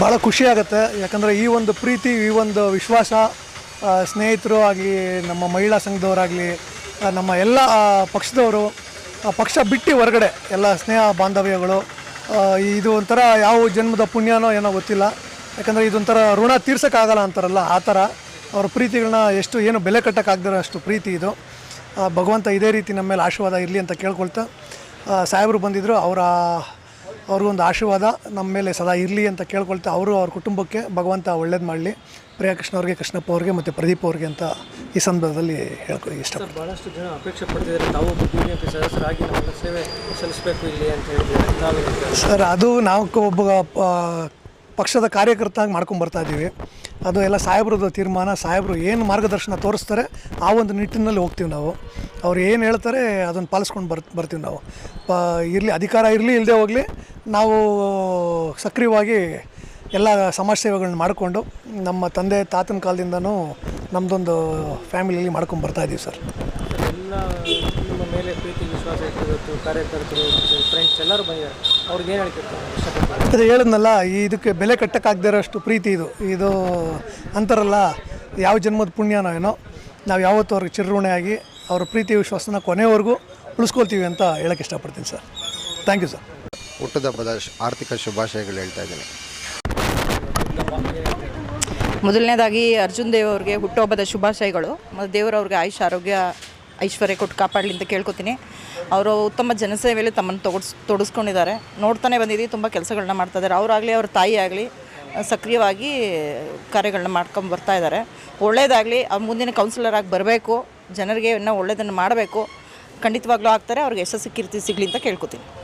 ಭಾಳ ಖುಷಿ ಆಗುತ್ತೆ. ಯಾಕಂದರೆ ಈ ಒಂದು ಪ್ರೀತಿ, ಈ ಒಂದು ವಿಶ್ವಾಸ ಸ್ನೇಹಿತರು ಆಗಲಿ, ನಮ್ಮ ಮಹಿಳಾ ಸಂಘದವರಾಗಲಿ ನಮ್ಮ ಎಲ್ಲ ಪಕ್ಷದವರು ಪಕ್ಷ ಬಿಟ್ಟು ಹೊರಗಡೆ ಎಲ್ಲ ಸ್ನೇಹ ಬಾಂಧವ್ಯಗಳು ಇದು ಒಂಥರ ಯಾವ ಜನ್ಮದ ಪುಣ್ಯನೋ ಏನೋ ಗೊತ್ತಿಲ್ಲ. ಯಾಕಂದರೆ ಇದೊಂಥರ ಋಣ ತೀರ್ಸೋಕ್ಕಾಗಲ್ಲ ಅಂತಾರಲ್ಲ, ಆ ಥರ ಅವ್ರ ಪ್ರೀತಿಗಳನ್ನ ಎಷ್ಟು ಏನು ಬೆಲೆ ಕಟ್ಟೋಕ್ಕಾಗ್ದಿರೋ ಅಷ್ಟು ಪ್ರೀತಿ ಇದು. ಭಗವಂತ ಇದೇ ರೀತಿ ನಮ್ಮ ಮೇಲೆ ಆಶೀರ್ವಾದ ಇರಲಿ ಅಂತ ಕೇಳ್ಕೊಳ್ತಾ ಸಾಹೇಬರು ಬಂದಿದ್ದರು ಅವರ ಅವ್ರಿಗೊಂದು ಆಶೀರ್ವಾದ ನಮ್ಮ ಮೇಲೆ ಸದಾ ಇರಲಿ ಅಂತ ಕೇಳ್ಕೊಳ್ತಾ ಅವರು ಅವ್ರ ಕುಟುಂಬಕ್ಕೆ ಭಗವಂತ ಒಳ್ಳೇದು ಮಾಡಲಿ. ಪ್ರಿಯಾಕೃಷ್ಣ ಅವ್ರಿಗೆ ಕೃಷ್ಣಪ್ಪ ಅವ್ರಿಗೆ ಮತ್ತು ಪ್ರದೀಪ್ ಅವ್ರಿಗೆ ಅಂತ ಈ ಸಂದರ್ಭದಲ್ಲಿ ಹೇಳ್ಕೊ ಇಷ್ಟ ಭಾಳಷ್ಟು ಜನ ಅಪೇಕ್ಷೆ ಪಡ್ತಿದ್ದಾರೆ. ತಾವು ಸದಸ್ಯರಾಗಿ ನಮ್ಮ ಸೇವೆ ಸಲ್ಲಿಸಬೇಕು ಇಲ್ಲಿ ಅಂತ ಹೇಳಿದ್ರೆ ಸರ್ ಅದು ನಾವು ಒಬ್ಬ ಪಕ್ಷದ ಕಾರ್ಯಕರ್ತಾಗಿ ಮಾಡ್ಕೊಂಡು ಬರ್ತಾ ಇದ್ದೀವಿ ಅದು ಎಲ್ಲ ಸಾಹೇಬ್ರದ್ದು ತೀರ್ಮಾನ. ಸಾಹೇಬರು ಏನು ಮಾರ್ಗದರ್ಶನ ತೋರಿಸ್ತಾರೆ ಆ ಒಂದು ನಿಟ್ಟಿನಲ್ಲಿ ಹೋಗ್ತೀವಿ ನಾವು. ಅವ್ರು ಏನು ಹೇಳ್ತಾರೆ ಅದನ್ನು ಪಾಲಿಸ್ಕೊಂಡು ಬರ್ ಬರ್ತೀವಿ ನಾವು. ಪ ಇರಲಿ ಅಧಿಕಾರ ಇರಲಿ ಇಲ್ಲದೆ ಹೋಗಲಿ. ನಾವು ಸಕ್ರಿಯವಾಗಿ ಎಲ್ಲ ಸಮಾಜ ಸೇವೆಗಳನ್ನ ಮಾಡಿಕೊಂಡು ನಮ್ಮ ತಂದೆ ತಾತನ ಕಾಲದಿಂದನೂ ನಮ್ಮದೊಂದು ಫ್ಯಾಮಿಲಿಯಲ್ಲಿ ಮಾಡ್ಕೊಂಡು ಬರ್ತಾ ಇದ್ದೀವಿ ಸರ್. ಎಲ್ಲ ನಿಮ್ಮ ಮೇಲೆ ಪ್ರೀತಿ ವಿಶ್ವಾಸ ಇಟ್ಟಿರೋದು ಕಾರ್ಯಕರ್ತರು ಫ್ರೆಂಡ್ಸ್ ಎಲ್ಲರೂ ಬಂದಿದ್ದಾರೆ. ಅವ್ರಿಗೆ ಏನು ಹೇಳ್ತಿರ್ತಾರೆ ಇಷ್ಟಪಡ್ತಾರೆ ಹೇಳಿದ್ನಲ್ಲ ಈ ಇದಕ್ಕೆ ಬೆಲೆ ಕಟ್ಟಕ್ಕಾಗದೇ ಇರೋಷ್ಟು ಪ್ರೀತಿ ಇದು. ಇದು ಅಂತಾರಲ್ಲ ಯಾವ ಜನ್ಮದ ಪುಣ್ಯನೋ ಏನೋ ನಾವು ಯಾವತ್ತೂ ಅವ್ರಿಗೆ ಚಿರಋಣೆಯಾಗಿ ಅವ್ರ ಪ್ರೀತಿ ವಿಶ್ವಾಸನ ಕೊನೆವರೆಗೂ ಉಳಿಸ್ಕೊಳ್ತೀವಿ ಅಂತ ಹೇಳಕ್ಕೆ ಇಷ್ಟಪಡ್ತೀನಿ ಸರ್. ಥ್ಯಾಂಕ್ ಯು ಸರ್ ಹುಟ್ಟುಹಬ್ಬದ ಶು- ಆರ್ಥಿಕ ಶುಭಾಶಯಗಳು ಹೇಳ್ತಾ ಇದ್ದೀನಿ. ಮೊದಲನೇದಾಗಿ ಅರ್ಜುನ್ ದೇವ್ ಅವ್ರಿಗೆ ಹುಟ್ಟುಹಬ್ಬದ ಶುಭಾಶಯಗಳು. ಮತ್ತು ದೇವರವ್ರಿಗೆ ಆಯುಷ್, ಆರೋಗ್ಯ, ಐಶ್ವರ್ಯ ಕೊಟ್ಟು ಕಾಪಾಡಲಿ ಅಂತ ಕೇಳ್ಕೊತೀನಿ. ಅವರು ಉತ್ತಮ ಜನಸೇವೆಯಲ್ಲಿ ತಮ್ಮನ್ನು ತೊಡಸ್, ತೊಡಸ್ಕೊಂಡಿದ್ದಾರೆ. ನೋಡ್ತಾನೆ ಬಂದಿದ್ದೀವಿ, ತುಂಬ ಕೆಲಸಗಳನ್ನ ಮಾಡ್ತಾ ಇದ್ದಾರೆ ಅವರಾಗಲಿ, ಅವ್ರ ತಾಯಿ ಆಗಲಿ ಸಕ್ರಿಯವಾಗಿ ಕಾರ್ಯಗಳನ್ನ ಮಾಡ್ಕೊಂಡು ಬರ್ತಾ ಇದ್ದಾರೆ. ಒಳ್ಳೇದಾಗಲಿ ಅವ್ರು ಮುಂದಿನ ಕೌನ್ಸಿಲರ್ ಆಗಿ ಬರಬೇಕು. ಜನರಿಗೆ ಇನ್ನೂ ಒಳ್ಳೆಯದನ್ನು ಮಾಡಬೇಕು. ಖಂಡಿತವಾಗ್ಲೂ ಆಗ್ತಾರೆ. ಅವ್ರಿಗೆ ಯಶಸ್ಸು, ಕೀರ್ತಿ ಸಿಗಲಿ ಅಂತ ಕೇಳ್ಕೊತೀನಿ.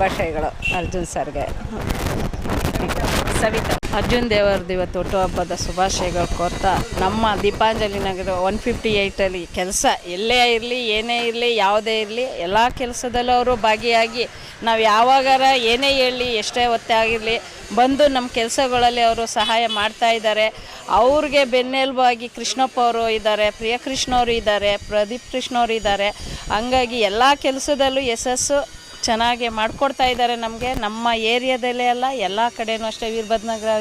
ಶುಭಾಶಯಗಳು ಅರ್ಜುನ್ ಸರ್ಗೆ. ಸವಿತಾ. ಅರ್ಜುನ್ ದೇವರದ್ದು ಇವತ್ತು ಹುಟ್ಟುಹಬ್ಬದ ಶುಭಾಶಯಗಳು ಕೋರ್ತಾ ನಮ್ಮ ದೀಪಾಂಜಲಿ ನಗರ ಒನ್ ಫಿಫ್ಟಿ ಏಯ್ಟಲ್ಲಿ ಕೆಲಸ ಎಲ್ಲೇ ಇರಲಿ, ಏನೇ ಇರಲಿ, ಯಾವುದೇ ಇರಲಿ, ಎಲ್ಲ ಕೆಲಸದಲ್ಲೂ ಅವರು ಭಾಗಿಯಾಗಿ ನಾವು ಯಾವಾಗಾರ ಏನೇ ಹೇಳಿ, ಎಷ್ಟೇ ಹೊತ್ತೇ ಆಗಿರಲಿ, ಬಂದು ನಮ್ಮ ಕೆಲಸಗಳಲ್ಲಿ ಅವರು ಸಹಾಯ ಮಾಡ್ತಾ ಇದ್ದಾರೆ. ಅವ್ರಿಗೆ ಬೆನ್ನೆಲುಬಾಗಿ ಕೃಷ್ಣಪ್ಪ ಅವರು ಇದ್ದಾರೆ, ಪ್ರಿಯಕೃಷ್ಣ ಅವರು ಇದ್ದಾರೆ, ಪ್ರದೀಪ್ ಕೃಷ್ಣ ಅವರು ಇದ್ದಾರೆ. ಹಂಗಾಗಿ ಎಲ್ಲ ಕೆಲಸದಲ್ಲೂ ಯಶಸ್ಸು ಚೆನ್ನಾಗಿ ಮಾಡಿಕೊಡ್ತಾ ಇದ್ದಾರೆ ನಮಗೆ. ನಮ್ಮ ಏರಿಯಾದಲ್ಲೇ ಅಲ್ಲ, ಎಲ್ಲ ಕಡೆನೂ ಅಷ್ಟೇ. ವೀರಭದ್ರನಗರ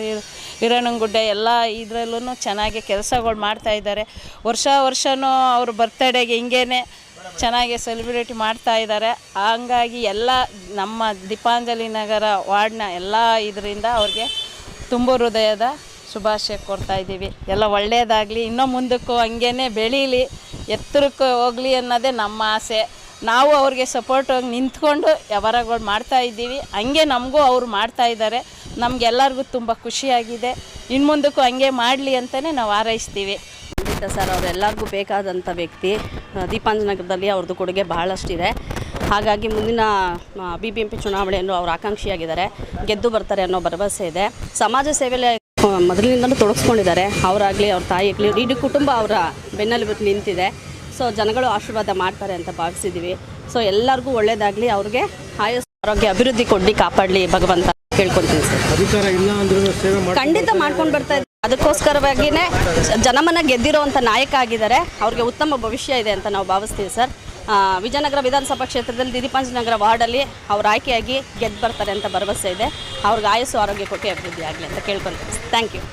ಹಿರಣ್ಣಂಗುಡ್ಡೆ ಎಲ್ಲ ಇದರಲ್ಲೂ ಚೆನ್ನಾಗಿ ಕೆಲಸಗಳು ಮಾಡ್ತಾ ಇದ್ದಾರೆ. ವರ್ಷ ವರ್ಷವೂ ಅವ್ರ ಬರ್ತಡೇಗೆ ಹಿಂಗೇ ಚೆನ್ನಾಗಿ ಸೆಲೆಬ್ರೇಟ್ ಮಾಡ್ತಾ ಇದ್ದಾರೆ. ಹಂಗಾಗಿ ಎಲ್ಲ ನಮ್ಮ ದೀಪಾಂಜಲಿ ನಗರ ವಾರ್ಡ್ನ ಎಲ್ಲ ಇದರಿಂದ ಅವ್ರಿಗೆ ತುಂಬ ಹೃದಯದ ಶುಭಾಶಯ ಕೊಡ್ತಾ ಇದ್ದೀವಿ. ಎಲ್ಲ ಒಳ್ಳೆಯದಾಗಲಿ ಇನ್ನೂ ಮುಂದಕ್ಕೂ ಹಂಗೇ ಬೆಳೀಲಿ, ಎತ್ತರಕ್ಕೆ ಹೋಗಲಿ ಅನ್ನೋದೇ ನಮ್ಮ ಆಸೆ. ನಾವು ಅವ್ರಿಗೆ ಸಪೋರ್ಟ್ ನಿಂತ್ಕೊಂಡು ವ್ಯವಹಾರಗಳು ಮಾಡ್ತಾ ಇದ್ದೀವಿ. ಹಂಗೆ ನಮಗೂ ಅವರು ಮಾಡ್ತಾ ಇದ್ದಾರೆ. ನಮಗೆಲ್ಲರಿಗೂ ತುಂಬ ಖುಷಿಯಾಗಿದೆ. ಇನ್ನು ಮುಂದಕ್ಕೂ ಹಂಗೆ ಮಾಡಲಿ ಅಂತಲೇ ನಾವು ಹಾರೈಸ್ತೀವಿ. ಖಂಡಿತ ಸರ್, ಅವರೆಲ್ಲರಿಗೂ ಬೇಕಾದಂಥ ವ್ಯಕ್ತಿ ದೀಪಾಂಜನಗರದಲ್ಲಿ ಅವ್ರದ್ದು ಕೊಡುಗೆ ಬಹಳಷ್ಟಿದೆ. ಹಾಗಾಗಿ ಮುಂದಿನ ಬಿ ಬಿ ಎಂ ಪಿ ಚುನಾವಣೆಯನ್ನು ಅವರು ಆಕಾಂಕ್ಷಿಯಾಗಿದ್ದಾರೆ. ಗೆದ್ದು ಬರ್ತಾರೆ ಅನ್ನೋ ಭರವಸೆ ಇದೆ. ಸಮಾಜ ಸೇವೆಯಲ್ಲಿ ಮೊದಲಿನಿಂದಲೂ ತೊಡಗಿಸ್ಕೊಂಡಿದ್ದಾರೆ. ಅವರಾಗಲಿ, ಅವ್ರ ತಾಯಿ ಆಗಲಿ ಇಡೀ ಕುಟುಂಬ ಅವರ ಬೆನ್ನಲ್ಲಿ ನಿಂತಿದೆ. ಸೊ ಜನಗಳು ಆಶೀರ್ವಾದ ಮಾಡ್ತಾರೆ ಅಂತ ಭಾವಿಸಿದ್ದೀವಿ. ಸೊ ಎಲ್ಲರಿಗೂ ಒಳ್ಳೇದಾಗಲಿ ಅವ್ರಿಗೆ ಆಯಸ್ ಆರೋಗ್ಯ ಅಭಿವೃದ್ಧಿ ಕೊಡ್ಲಿ ಕಾಪಾಡಲಿ ಭಗವಂತ ಕೇಳ್ಕೊತೀನಿ ಸರ್. ಖಂಡಿತ ಮಾಡ್ಕೊಂಡು ಬರ್ತಾ ಅದಕ್ಕೋಸ್ಕರವಾಗಿಯೇ ಜನಮನ ಗೆದ್ದಿರೋವಂಥ ನಾಯಕ ಆಗಿದ್ದಾರೆ. ಅವ್ರಿಗೆ ಉತ್ತಮ ಭವಿಷ್ಯ ಇದೆ ಅಂತ ನಾವು ಭಾವಿಸ್ತೀವಿ ಸರ್. ವಿಜಯನಗರ ವಿಧಾನಸಭಾ ಕ್ಷೇತ್ರದಲ್ಲಿ ನಗರ ವಾರ್ಡಲ್ಲಿ ಅವ್ರು ಆಯ್ಕೆಯಾಗಿ ಗೆದ್ದು ಬರ್ತಾರೆ ಅಂತ ಭರವಸೆ ಇದೆ. ಅವ್ರಿಗೆ ಆಯಸ್ಸು ಆರೋಗ್ಯ ಕೊಟ್ಟು ಅಭಿವೃದ್ಧಿ ಆಗಲಿ ಅಂತ ಕೇಳ್ಕೊಳ್ತೀನಿ. Thank you